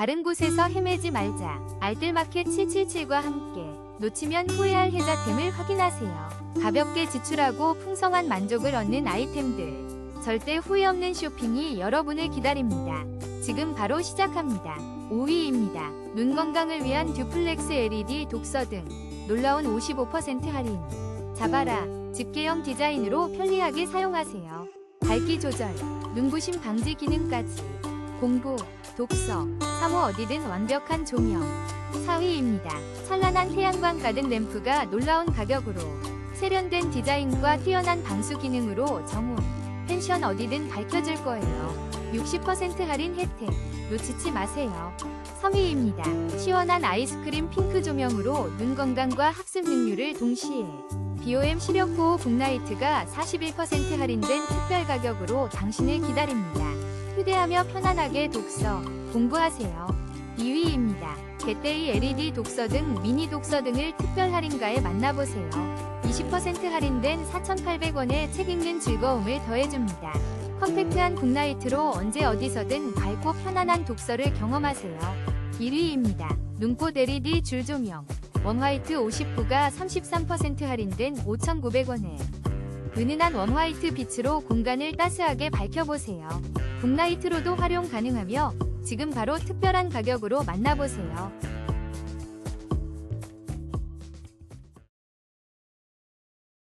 다른 곳에서 헤매지 말자. 알뜰마켓 777과 함께 놓치면 후회할 혜자템을 확인하세요. 가볍게 지출하고 풍성한 만족을 얻는 아이템들. 절대 후회 없는 쇼핑이 여러분을 기다립니다. 지금 바로 시작합니다. 5위입니다. 눈 건강을 위한 듀플렉스 LED 독서 등 놀라운 55% 할인. 잡아라. 집게형 디자인으로 편리하게 사용하세요. 밝기 조절, 눈부심 방지 기능까지. 공부, 독서, 사무 어디든 완벽한 조명. 4위입니다. 찬란한 태양광 가든 램프가 놀라운 가격으로 세련된 디자인과 뛰어난 방수 기능으로 정원, 펜션 어디든 밝혀질 거예요. 60% 할인 혜택 놓치지 마세요. 3위입니다. 시원한 아이스크림 핑크 조명으로 눈 건강과 학습 능률을 동시에 BOM 시력 보호 북라이트가 41% 할인된 특별 가격으로 당신을 기다립니다. 휴대하며 편안하게 독서, 공부하세요. 2위입니다. 개떼이 LED 독서 등 미니 독서 등을 특별 할인가에 만나보세요. 20% 할인된 4,800원에 책 읽는 즐거움을 더해줍니다. 컴팩트한 북라이트로 언제 어디서든 밝고 편안한 독서를 경험하세요. 1위입니다. 눈꽃 LED 줄 조명. 웜화이트 50부가 33% 할인된 5,900원에 은은한 웜화이트 빛으로 공간을 따스하게 밝혀보세요. 북라이트로도 활용 가능하며 지금 바로 특별한 가격으로 만나보세요.